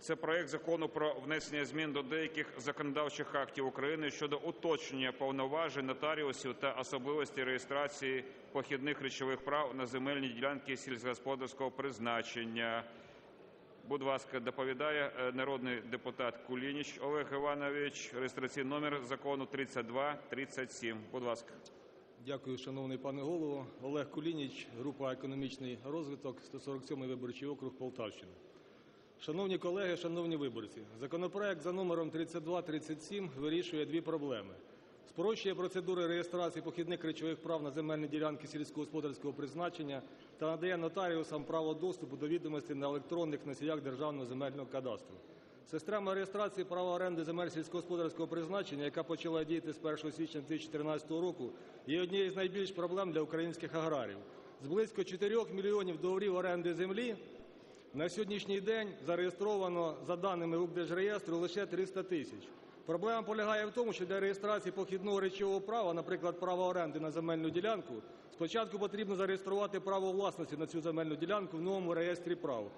Це проект Закону про внесення змін до деяких законодавчих актів України щодо уточнення повноважень нотаріусів та особливості реєстрації похідних речових прав на земельні ділянки сільськогосподарського призначення. Будь ласка, доповідає е, народний депутат Кулініч Олег Іванович. Реєстраційний номер закону 3237. Будь ласка. Дякую, шановний пане голово. Олег Кулініч, група "Економічний розвиток", 147 виборчий округ, Полтавщина. Шановні колеги, шановні виборці, законопроект за номером 3237 вирішує дві проблеми. Спрощує процедури реєстрації похідних речових прав на земельні ділянки сільськогосподарського призначення та надає нотаріусам право доступу до відомостей на електронних носіях Державного земельного кадастру. Система реєстрації права оренди земель сільськогосподарського призначення, яка почала діяти з 1 січня 2014 року, є однією з найбільш проблем для українських аграріїв. З близько 4 мільйонів договорів оренди землі на сьогоднішній день зареєстровано, за даними Укрдержреєстру, лише 300 тисяч. Проблема полягає в тому, що для реєстрації похідного речового права, наприклад, права оренди на земельну ділянку, спочатку потрібно зареєструвати право власності на цю земельну ділянку в новому реєстрі прав.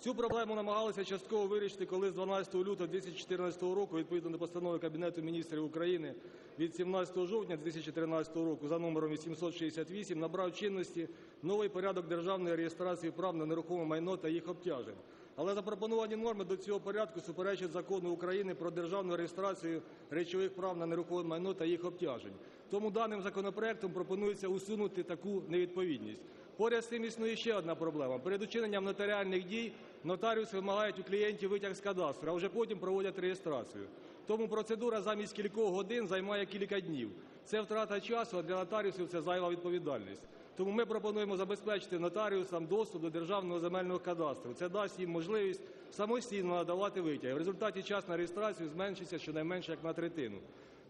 Цю проблему намагалися частково вирішити, коли з 12 лютого 2014 року, відповідно до постанови Кабінету Міністрів України від 17 жовтня 2013 року за номером 868, набрав чинності новий порядок державної реєстрації прав на нерухоме майно та їх обтяжень. Але запропоновані норми до цього порядку суперечать Закону України про державну реєстрацію речових прав на нерухоме майно та їх обтяжень. Тому даним законопроектом пропонується усунути таку невідповідність. Поряд з цим існує ще одна проблема. Перед учиненням нотаріальних дій нотаріуси вимагають у клієнтів витяг з кадастру, а вже потім проводять реєстрацію. Тому процедура замість кількох годин займає кілька днів. Це втрата часу, а для нотаріусів це зайва відповідальність. Тому ми пропонуємо забезпечити нотаріусам доступ до Державного земельного кадастру. Це дасть їм можливість самостійно надавати витяги. В результаті час на реєстрацію зменшиться щонайменше як на третину.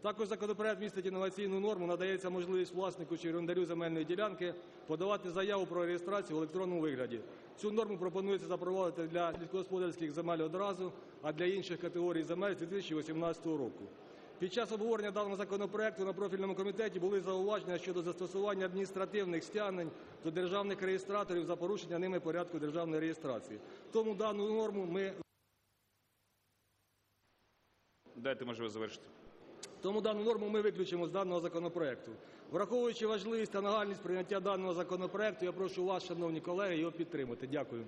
Також законопроект містить інноваційну норму, надається можливість власнику чи орендарю земельної ділянки подавати заяву про реєстрацію в електронному вигляді. Цю норму пропонується запровадити для сільськогосподарських земель одразу, а для інших категорій земель з 2018 року. Під час обговорення даного законопроекту на профільному комітеті були зауваження щодо застосування адміністративних стягнень до державних реєстраторів за порушення ними порядку державної реєстрації. Тому дану норму ми Дайте можливість завершити. Тому дану норму ми виключимо з даного законопроекту. Враховуючи важливість та нагальність прийняття даного законопроекту, я прошу вас, шановні колеги, його підтримати. Дякую.